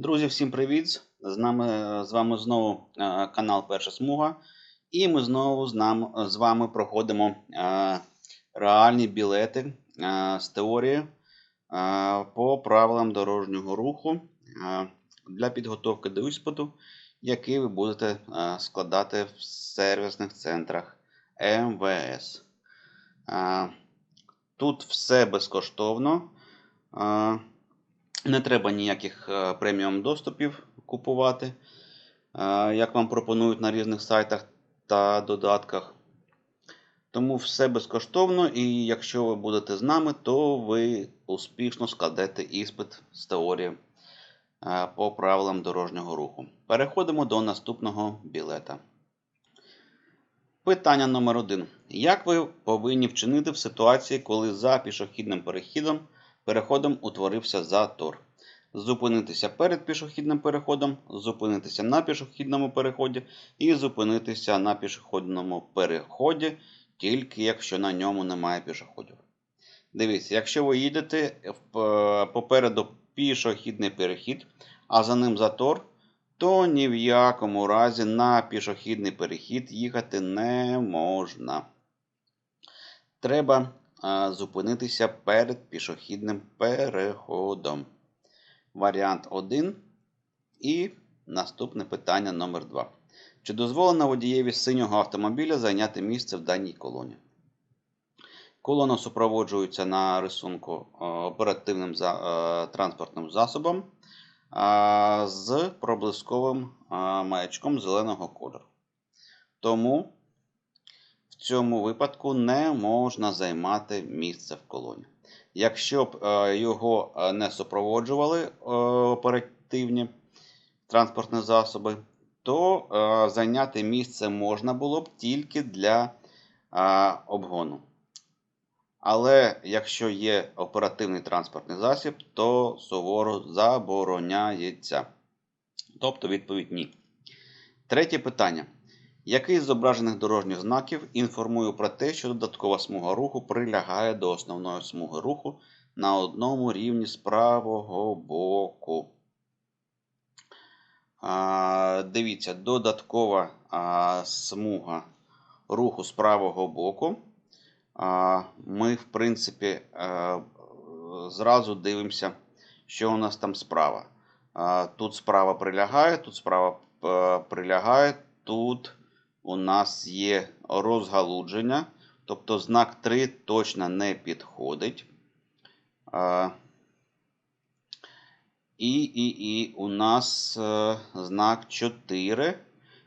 Друзі, всім привіт! З нами з вами знову е, канал Перша Смуга. І ми знову з, нам, з вами проходимо е, реальні білети е, з теорії е, по правилам дорожнього руху е, для підготовки до іспиту, який ви будете е, складати в сервісних центрах МВС. Е, тут все безкоштовно. Не треба ніяких е, преміум доступів купувати, е, як вам пропонують на різних сайтах та додатках. Тому все безкоштовно, і якщо ви будете з нами, то ви успішно складете іспит з теорії е, по правилам дорожнього руху. Переходимо до наступного білета. Питання номер один. Як ви повинні вчинити в ситуації, коли за пішохідним перехідом переходом утворився затор? Зупинитися перед пішохідним переходом, зупинитися на пішохідному переході і зупинитися на пішохідному переході, тільки якщо на ньому немає пішоходів. Дивіться, якщо ви їдете попереду пішохідний перехід, а за ним затор, то ні в якому разі на пішохідний перехід їхати не можна. Треба зупинитися перед пішохідним переходом. Варіант 1. І наступне питання номер 2. Чи дозволено водієві синього автомобіля зайняти місце в даній колоні? Колона супроводжується на рисунку е, оперативним е, транспортним засобом з проблисковим маячком зеленого кольору. Тому цьому випадку не можна займати місце в колоні. Якщо б е, його е, не супроводжували е, оперативні транспортні засоби, то зайняти місце можна було б тільки для обгону. Але якщо є оперативний транспортний засіб, то суворо забороняється. Тобто відповідь ні. Третє питання. Який з зображених дорожніх знаків інформує про те, що додаткова смуга руху прилягає до основної смуги руху на одному рівні з правого боку? А, дивіться, додаткова а, смуга руху з правого боку. А, ми, в принципі, а, зразу дивимося, що у нас там справа. А, тут справа прилягає, тут справа е, прилягає, тут у нас є розгалудження, тобто знак 3 точно не підходить. І, і, і у нас е, знак 4.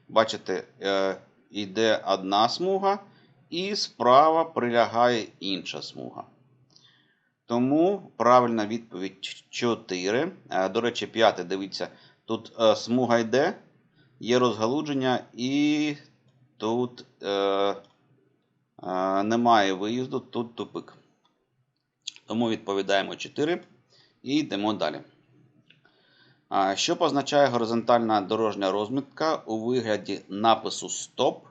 Бачите, е, йде одна смуга, і справа прилягає інша смуга. Тому правильна відповідь 4. Е, До речі, п'яте, дивіться, тут е, смуга йде, є розгалудження, і тут е, е, немає виїзду, тут тупик. Тому відповідаємо 4 і йдемо далі. А, Що позначає горизонтальна дорожня розмітка у вигляді напису Стоп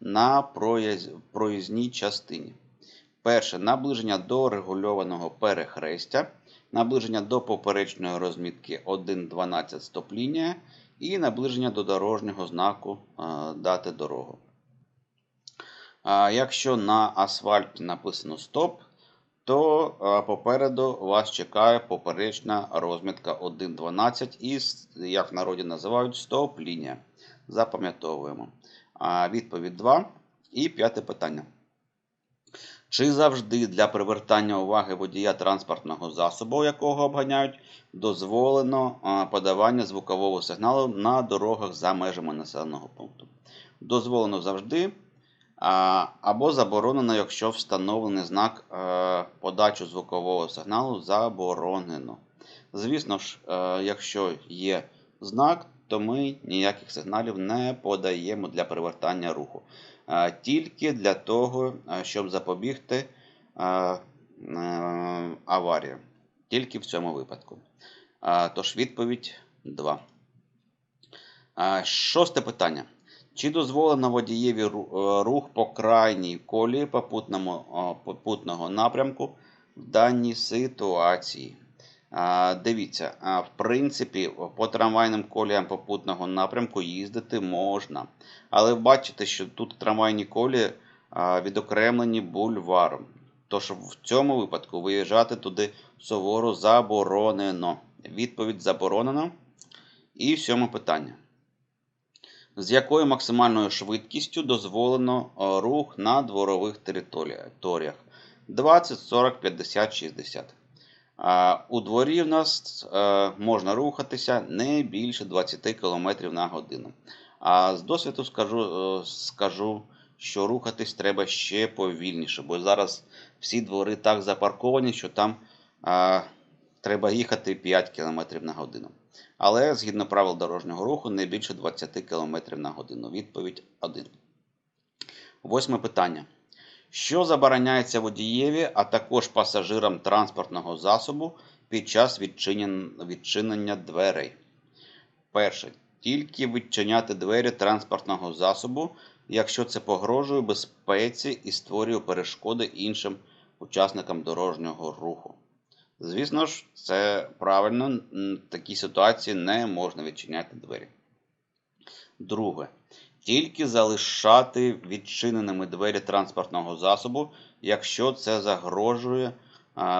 на проїз- проїзній частині? Перше наближення до регульованого перехрестя, наближення до поперечної розмітки 1.12 стоп-лінія і наближення до дорожнього знаку е, дати дорогу. Якщо на асфальті написано стоп, то попереду вас чекає поперечна розмітка 1.12 і, як в народі називають, стоп-лінія. Запам'ятовуємо. Відповідь 2. І п'яте питання. Чи завжди для привертання уваги водія транспортного засобу, якого обганяють, дозволено подавання звукового сигналу на дорогах за межами населеного пункту? Дозволено завжди або заборонено, якщо встановлений знак е, подачу звукового сигналу заборонено. Звісно ж, е, якщо є знак, то ми ніяких сигналів не подаємо для привертання руху. Е, Тільки для того, щоб запобігти аварії. Тільки в цьому випадку. Тож відповідь 2. Е, Шосте питання. Чи дозволено водієві е, рух по крайній колії попутному, попутного напрямку в даній ситуації? Дивіться, в принципі, по трамвайним коліям попутного напрямку їздити можна. Але бачите, що тут трамвайні колії відокремлені бульваром. Тож в цьому випадку виїжджати туди суворо заборонено. Відповідь заборонено. І сьоме питання. З якою максимальною швидкістю дозволено рух на дворових територіях? 20, 40, 50, 60. А, У дворі в нас е, можна рухатися не більше 20 км на годину. А з досвіду скажу, е, скажу, що рухатись треба ще повільніше, бо зараз всі двори так запарковані, що там е, треба їхати 5 км на годину. Але згідно правил дорожнього руху не більше 20 км на годину. Відповідь 1. Восьме питання. Що забороняється водієві, а також пасажирам транспортного засобу під час відчинення дверей? Перше. Тільки відчиняти двері транспортного засобу, якщо це погрожує безпеці і створює перешкоди іншим учасникам дорожнього руху. Звісно ж, це правильно, в такій ситуації не можна відчиняти двері. Друге. Тільки залишати відчиненими двері транспортного засобу, якщо це загрожує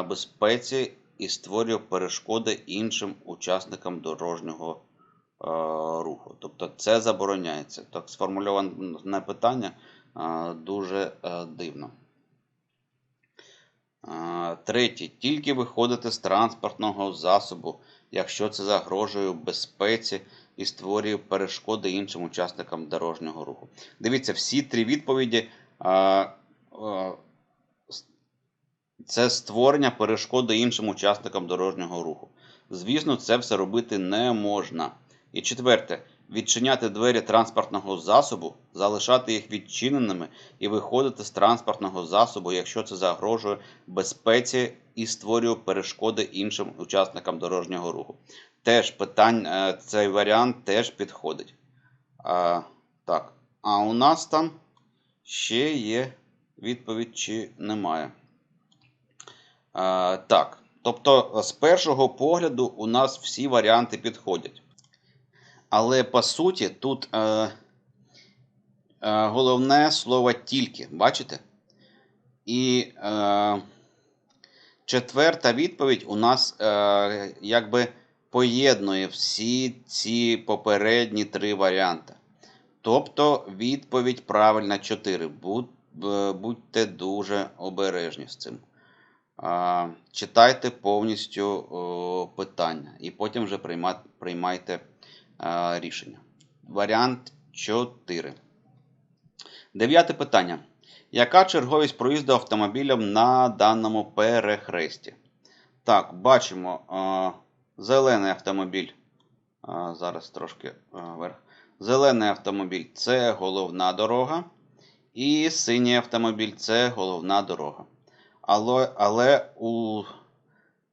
безпеці і створює перешкоди іншим учасникам дорожнього руху. Тобто це забороняється. Так сформульоване питання дуже дивно. Третє. Тільки виходити з транспортного засобу, якщо це загрожує безпеці і створює перешкоди іншим учасникам дорожнього руху. Дивіться, всі три відповіді це створення перешкоди іншим учасникам дорожнього руху. Звісно, це все робити не можна. І четверте, відчиняти двері транспортного засобу, залишати їх відчиненими і виходити з транспортного засобу, якщо це загрожує безпеці і створює перешкоди іншим учасникам дорожнього руху. Теж питань, е, цей варіант теж підходить. А, так, а у нас там ще є відповідь, чи немає. А, так, тобто, з першого погляду у нас всі варіанти підходять. Але по суті, тут е, е, головне слово тільки, бачите? І е, четверта відповідь у нас е, якби поєднує всі ці попередні три варіанти. Тобто відповідь правильна 4. Будь, е, будьте дуже обережні з цим. Читайте повністю питання і потім вже приймайте рішення. Варіант 4. Дев'яте питання. Яка черговість проїзду автомобілем на даному перехресті? Так, бачимо а, зелений автомобіль. А, зараз трошки вверх. Зелений автомобіль це головна дорога. І синій автомобіль це головна дорога. Але, але у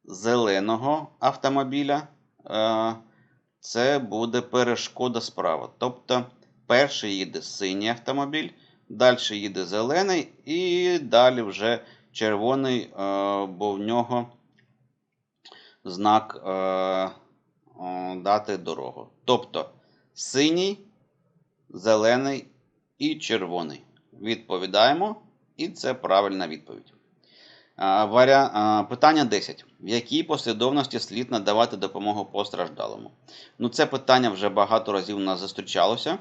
зеленого автомобіля е, це буде перешкода справа. Тобто перший їде синій автомобіль, далі їде зелений, і далі вже червоний, е, бо в нього знак е, дати дорогу. Тобто синій, зелений і червоний. Відповідаємо, і це правильна відповідь. А, Варя... Питання 10. В якій послідовності слід надавати допомогу постраждалому? Ну, це питання вже багато разів у нас зустрічалося.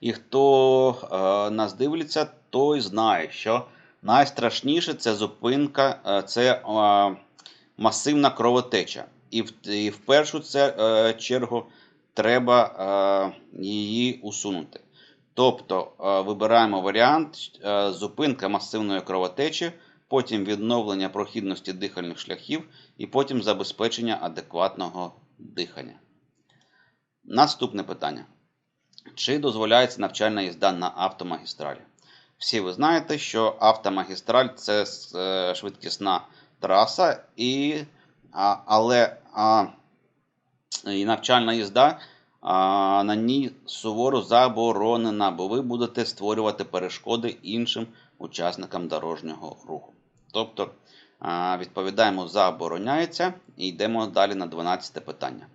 І хто е, нас дивиться, той знає, що найстрашніше це зупинка, е, це е, масивна кровотеча. І в, і в першу е, чергу треба е, її усунути. Тобто е, вибираємо варіант е, зупинка масивної кровотечі, потім відновлення прохідності дихальних шляхів і потім забезпечення адекватного дихання. Наступне питання. Чи дозволяється навчальна їзда на автомагістралі? Всі ви знаєте, що автомагістраль це е, швидкісна траса, і, а, але а, і навчальна їзда а, на ній суворо заборонена, бо ви будете створювати перешкоди іншим учасникам дорожнього руху. Тобто Відповідаємо забороняється і йдемо далі на 12 питання.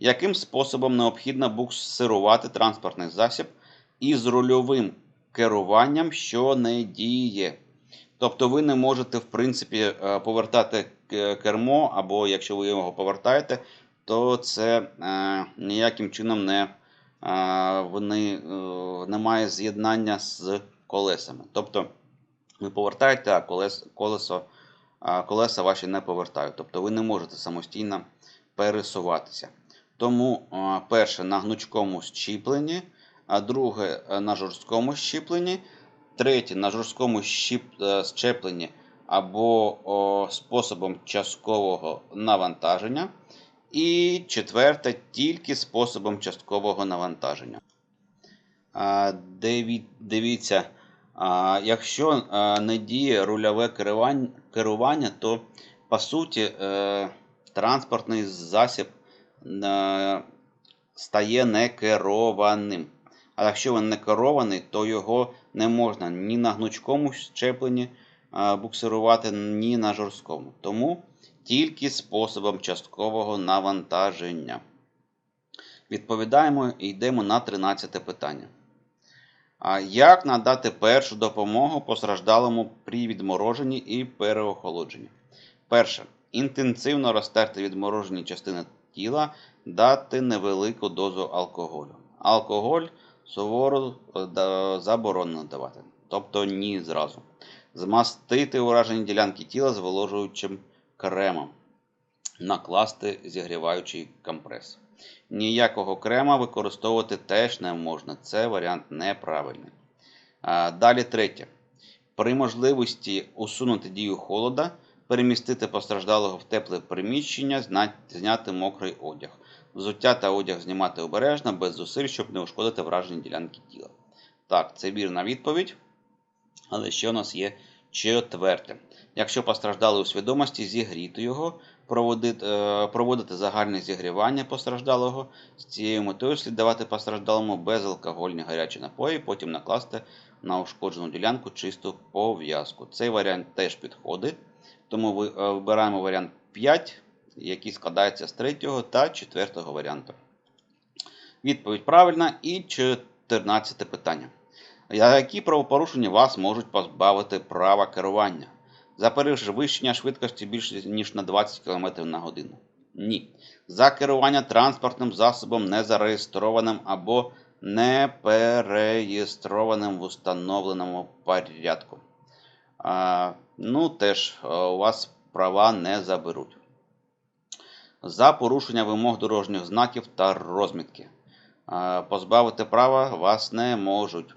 Яким способом необхідно буксирувати транспортний засіб із рульовим керуванням, що не діє? Тобто ви не можете, в принципі, е, повертати кермо, або якщо ви його повертаєте, то це е, ніяким чином не, е, вони, е, немає з'єднання з колесами. Тобто повертаєте, а колес, колесо, колеса ваші не повертають. Тобто ви не можете самостійно пересуватися. Тому перше на гнучкому щіпленні, а друге е, на жорсткому щіпленні, третє на жорсткому щіп, е, щепленні або о, способом часткового навантаження. І четверте тільки способом часткового навантаження. Дивіться, якщо не діє рульове керування, то по суті е, транспортний засіб е, стає некерованим. А якщо він не керований, то його не можна ні на гнучкому щепленні е, буксирувати, ні на жорсткому. Тому тільки способом часткового навантаження. Відповідаємо і йдемо на 13 питання. А Як надати першу допомогу постраждалому при відмороженні і переохолодженні? Перше. Інтенсивно розтерти відморожені частини тіла, дати невелику дозу алкоголю. Алкоголь суворо е, заборонено давати, тобто ні зразу. Змастити уражені ділянки тіла зволожуючим кремом. Накласти зігріваючий компрес. Ніякого крема використовувати теж не можна. Це варіант неправильний. Далі третє. При можливості усунути дію холода, перемістити постраждалого в тепле приміщення, зняти мокрий одяг. Взуття та одяг знімати обережно, без зусиль, щоб не ушкодити вражені ділянки тіла. Так, це вірна відповідь. Але ще у нас є четверте. Якщо постраждали у свідомості, зігріти його, проводити, е, проводити загальне зігрівання постраждалого. З цією метою слід давати постраждалому безалкогольні гарячі напої, потім накласти на ушкоджену ділянку чисту пов'язку. Цей варіант теж підходить, тому е, вибираємо варіант 5, який складається з третього та четвертого варіанту. Відповідь правильна і 14 питання. Які правопорушення вас можуть позбавити права керування? За перевищення швидкості більше ніж на 20 км на годину? Ні. За керування транспортним засобом незареєстрованим або не переєстрованим в установленому порядку. А, ну, теж е, у вас права не заберуть. За порушення вимог дорожніх знаків та розмітки. А, Позбавити права вас не можуть.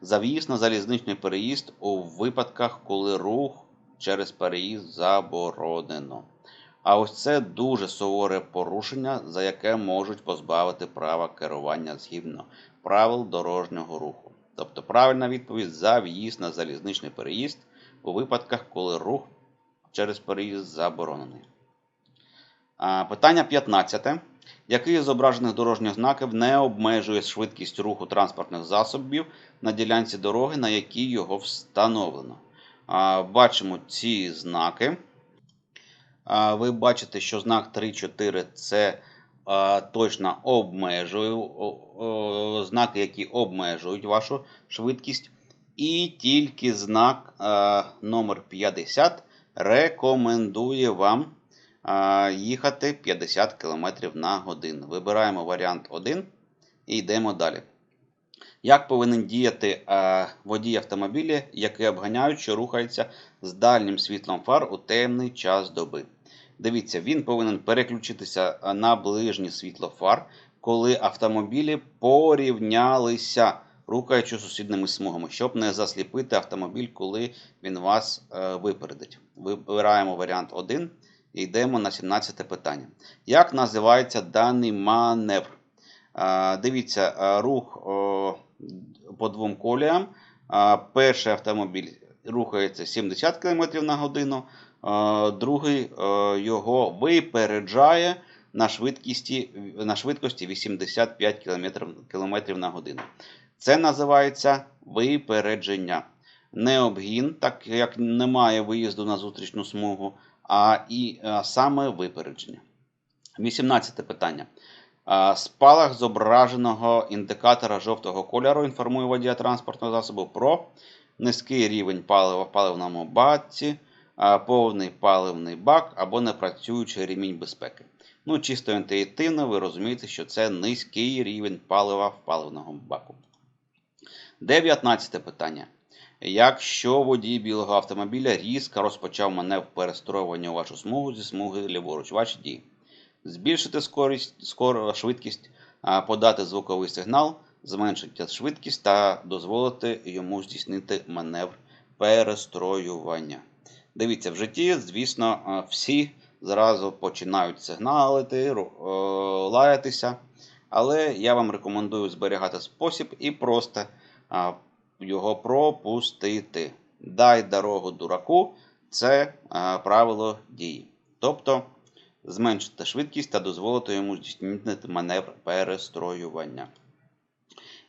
За в'їзд на залізничний переїзд у випадках, коли рух через переїзд заборонено. А ось це дуже суворе порушення, за яке можуть позбавити права керування згідно правил дорожнього руху. Тобто правильна відповідь за в'їзд на залізничний переїзд у випадках, коли рух через переїзд заборонений. Питання 15. Який з зображених дорожніх знаків не обмежує швидкість руху транспортних засобів на ділянці дороги, на якій його встановлено? Бачимо ці знаки. Ви бачите, що знак 3-4 це точно обмежує, знаки, які обмежують вашу швидкість. І тільки знак номер 50 рекомендує вам їхати 50 км на годину. Вибираємо варіант 1 і йдемо далі. Як повинен діяти е, водій автомобіля, який обганяють, що рухається з дальнім світлом фар у темний час доби? Дивіться, він повинен переключитися е, на ближнє світло фар, коли автомобілі порівнялися, рухаючи сусідними смугами, щоб не засліпити автомобіль, коли він вас е, випередить. Вибираємо варіант 1 і йдемо на 17 питання. Як називається даний маневр? Дивіться, рух по двом коліям. Перший автомобіль рухається 70 км на годину, другий е, його випереджає на швидкості, на швидкості 85 км, на годину. Це називається випередження. необгін, так як немає виїзду на зустрічну смугу, а і а саме випередження. 18 питання. Спалах зображеного індикатора жовтого кольору інформує водія транспортного засобу про низький рівень палива в паливному баці, повний паливний бак або непрацюючий ремінь безпеки. Ну, чисто інтуїтивно, ви розумієте, що це низький рівень палива в паливному баку. 19 питання. Якщо водій білого автомобіля різко розпочав маневр перестроювання у вашу смугу зі смуги ліворуч, ваші дії. Збільшити скорість, скоро, швидкість, подати звуковий сигнал, зменшити швидкість та дозволити йому здійснити маневр перестроювання. Дивіться, в житті, звісно, всі зразу починають сигналити, лаятися. Але я вам рекомендую зберігати спосіб і просто його пропустити. Дай дорогу дураку це правило дії. Тобто зменшити швидкість та дозволити йому здійснити маневр перестроювання.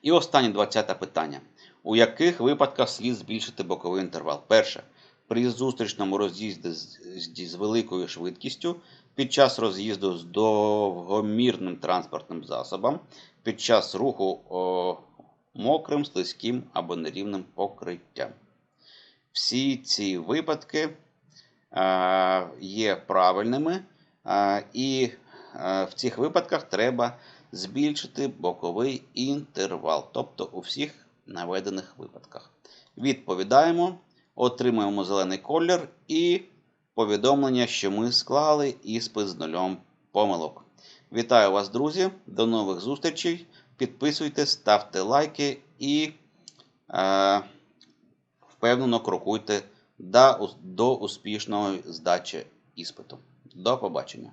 І останнє 20 питання. У яких випадках слід збільшити боковий інтервал? Перше. При зустрічному роз'їзді з, великою швидкістю, під час роз'їзду з довгомірним транспортним засобом, під час руху о, мокрим, слизьким або нерівним покриттям. Всі ці випадки е, є правильними, і е, в цих випадках треба збільшити боковий інтервал, тобто у всіх наведених випадках. Відповідаємо, отримуємо зелений колір і повідомлення, що ми склали іспит з нульом помилок. Вітаю вас, друзі! До нових зустрічей! Підписуйтесь, ставте лайки і е, впевнено крокуйте до, до успішної здачі іспиту. До побачення!